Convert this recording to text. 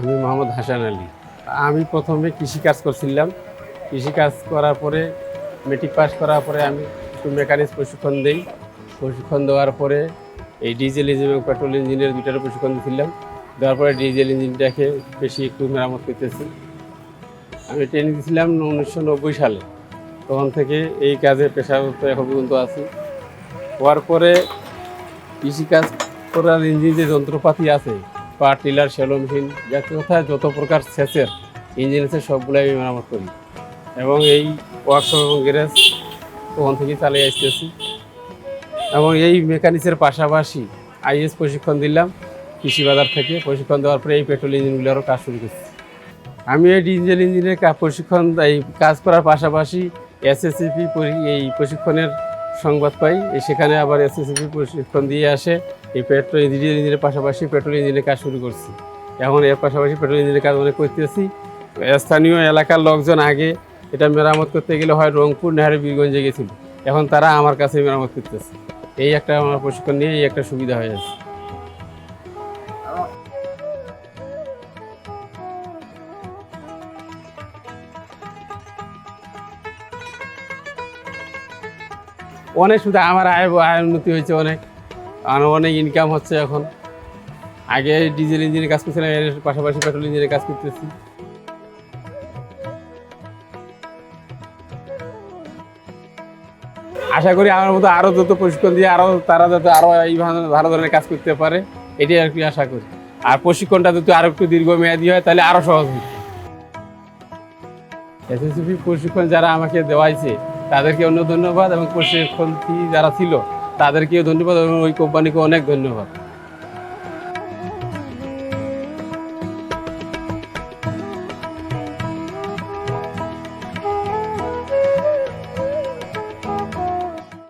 আমি মোহাম্মদ হাসান আলী। আমি প্রথমে কৃষিকাজ করছিলাম। কৃষিকাজ করার পরে মেট্রিক পাস করার পরে আমি একটু মেকানিক্স প্রশিক্ষণ দিই। প্রশিক্ষণ দেওয়ার পরে এই ডিজেল ইঞ্জিন এবং পেট্রোল ইঞ্জিনের দুইটার প্রশিক্ষণ দিয়েছিলাম দেওয়ার পরে ডিজেল ইঞ্জিনটাকে বেশি একটু মেরামত করতেছি। আমি ট্রেনিং দিয়েছিলাম উনিশশো নব্বই সালে। তখন থেকে এই কাজে পেশাগত এখন পর্যন্ত আছি। হওয়ার পরে কৃষিকাজ করার ইঞ্জিন যে যন্ত্রপাতি আছে পাওয়ার টিলার শ্যালো মেশিন যাতে কোথায় যত প্রকার সেচের ইঞ্জিন আছে সবগুলোই আমি মেরামত করি। এবং এই ওয়ার্কশপ এবং গ্যারেজ তখন থেকেই চালিয়ে আসতেছি। এবং এই মেকানিক্সের পাশাপাশি আইএস প্রশিক্ষণ দিলাম, কৃষি বাজার থেকে প্রশিক্ষণ দেওয়ার পরে এই পেট্রোল ইঞ্জিনগুলোরও কাজ শুরু করছি। আমি এই ডিজেল ইঞ্জিনের প্রশিক্ষণ, এই কাজ করার পাশাপাশি এসএসসিপি এই প্রশিক্ষণের সংবাদ পাই সেখানে আবার এসএসসিপি প্রশিক্ষণ দিয়ে আসে। এই পেট্রোল ইঞ্জিনিয়ার ইঞ্জিনের পাশাপাশি পেট্রোল ইঞ্জিনের কাজ শুরু করছি। এখন এর পাশাপাশি পেট্রোল ইঞ্জিনের কাজ অনেক করতেছি। স্থানীয় এলাকার লোকজন আগে এটা মেরামত করতে গেলে হয় রংপুর, নেহারি, বীরগঞ্জে গেছিল। এখন তারা আমার কাছে মেরামত করতেছে। এই একটা আমার প্রশিক্ষণ নিয়ে এই একটা সুবিধা হয়ে আছে। অনেক শুধু আমার আয় আয় উন্নতি হয়েছে অনেক। আর অনেক ইনকাম হচ্ছে এখন। আগে ডিজেল ইঞ্জিনের কাজ করছিলাম, এর পাশাপাশি পেট্রোল ইঞ্জিনের কাজ করতেছি। আশা করি আমার মতো আরও যত প্রশিক্ষণ দিয়ে আরও তারা যাতে আরও এই ভালো- ভালো ধরনের কাজ করতে পারে, এটাই আর কি আশা করি। আর প্রশিক্ষণটা যদি আরও একটু দীর্ঘমেয়াদী হয়, তাহলে আরও সহজ হবে। এসএসসিপি প্রশিক্ষণ যারা আমাকে দেওয়াইছে তাদেরকে অন্য ধন্যবাদ এবং প্রশিক্ষণ যারা ছিল তাদেরকেও ধন্যবাদ এবং ওই কোম্পানিকে অনেক ধন্যবাদ।